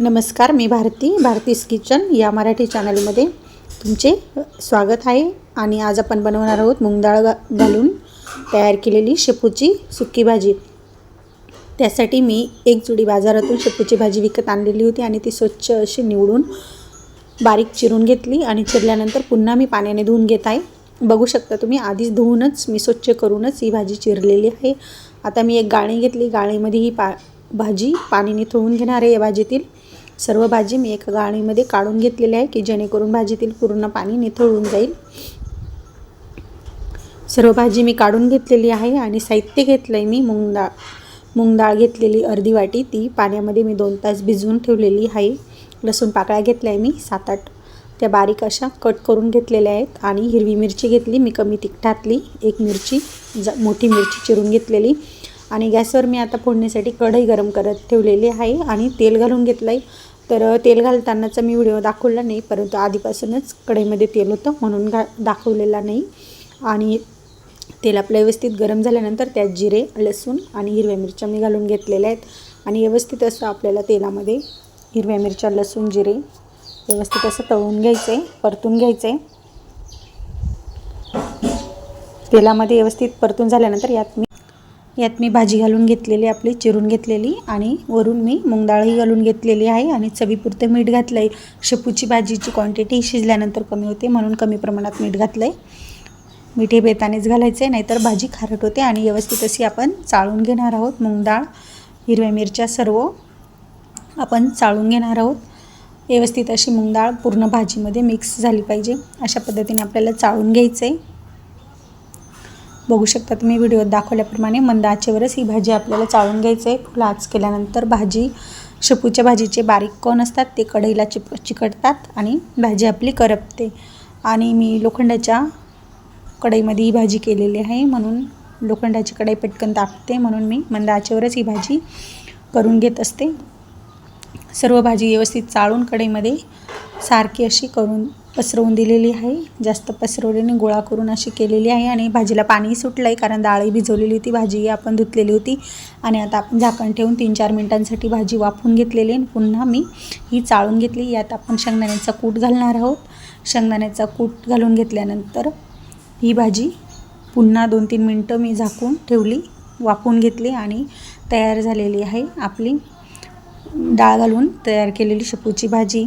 नमस्कार मी भारती भारतीस किचन या मराठी चॅनलमध्ये तुमचे स्वागत आहे. आणि आज आपण बनवणार आहोत मूग घा घालून तयार केलेली शेपूची सुकी भाजी. त्यासाठी मी एक जुडी बाजारातून शेपूची भाजी विकत आणलेली होती आणि ती स्वच्छ अशी निवडून बारीक चिरून घेतली आणि चिरल्यानंतर पुन्हा मी पाण्याने धुवून घेत आहे. बघू शकता तुम्ही आधीच धुवूनच मी स्वच्छ करूनच ही भाजी चिरलेली आहे. आता मी एक गाळणी घेतली. गाळीमध्ये ही पा भाजी पाणी निथळून घेणार आहे या भाजीतील. सर्व भाजी मी एका गाळणीमध्ये काढून घेतलेली आहे की जेणेकरून भाजीतील पूर्ण पाणी निथळून जाईल. सर्व भाजी मी काढून घेतलेली आहे आणि साहित्य घेतलं आहे मी मूग डाळ मूग डाळ घेतलेली अर्धी वाटी. ती पाण्यामध्ये मी दोन तास भिजवून ठेवलेली आहे. लसूण पाकळ्या घेतल्या आहे मी सात आठ त्या बारीक अशा कट करून घेतलेल्या आहेत आणि हिरवी मिरची घेतली. मी कमी तिखटातली एक मिरची ज मोठी मिरची चिरून घेतलेली. आणि गॅसवर मी आता फोडणीसाठी कढई गरम करत ठेवलेली आहे आणि तेल घालून घेतलं आहे तर तेल घालतानाचा मी व्हिडिओ दाखवला नाही परंतु आधीपासूनच कढईमध्ये तेल होतं म्हणून घा दाखवलेला नाही. आणि तेल आपलं व्यवस्थित गरम झाल्यानंतर त्यात जिरे लसूण आणि हिरव्या मिरच्या मी घालून घेतलेल्या आहेत. आणि व्यवस्थित असं आपल्याला तेलामध्ये हिरव्या मिरच्या लसूण जिरे व्यवस्थित असं तळून घ्यायचं आहे परतून घ्यायचं आहे तेलामध्ये व्यवस्थित परतून झाल्यानंतर यात मी यात मी भाजी घालून घेतलेली आपली चिरून घेतलेली आणि वरून मी मूग घालून घेतलेली आहे आणि चवीपुरतं मीठ घातलं आहे शेपूची भाजीची क्वांटिटी शिजल्यानंतर कमी होते म्हणून कमी प्रमाणात मीठ घातलं आहे मीठ हे बेतानेच घालायचं आहे नाहीतर भाजी खारट होते आणि व्यवस्थित अशी आपण चाळून घेणार आहोत मूग हिरव्या मिरच्या सर्व आपण चाळून घेणार आहोत. व्यवस्थित अशी मूग पूर्ण भाजीमध्ये मिक्स झाली पाहिजे. अशा पद्धतीने आपल्याला चाळून घ्यायचं आहे बघू शकता तुम्ही व्हिडिओत दाखवल्याप्रमाणे मंद आचेवरच ही भाजी आपल्याला चाळून घ्यायचं आहे फुल आच केल्यानंतर भाजी शेपूच्या भाजीचे बारीक कण असतात ते कढईला चिप चिकटतात आणि भाजी आपली करपते. आणि मी लोखंडाच्या कढईमध्ये ही भाजी केलेली आहे म्हणून लोखंडाची कढई पटकन तापते म्हणून मी मंद आचेवरच ही भाजी करून घेत असते. सर्व भाजी व्यवस्थित चाळून कढईमध्ये सारखी अशी करून पसरवून दिलेली आहे. जास्त पसरवलेली गोळा करून अशी केलेली आहे आणि भाजीला पाणी सुटलं आहे कारण डाळही भिजवलेली होती भाजी आपण धुतलेली होती. आणि आता आपण झाकण ठेवून तीन चार मिनटांसाठी भाजी वाफून घेतलेली आणि पुन्हा मी ही चाळून घेतली. यात आपण शेंगदाण्याचा कूट घालणार आहोत. शेंगदाण्याचा कूट घालून घेतल्यानंतर ही भाजी पुन्हा दोन तीन मिनटं मी झाकून ठेवली वाफून घेतली आणि तयार झालेली आहे आपली डाळ घालून तयार केलेली शेपूची भाजी.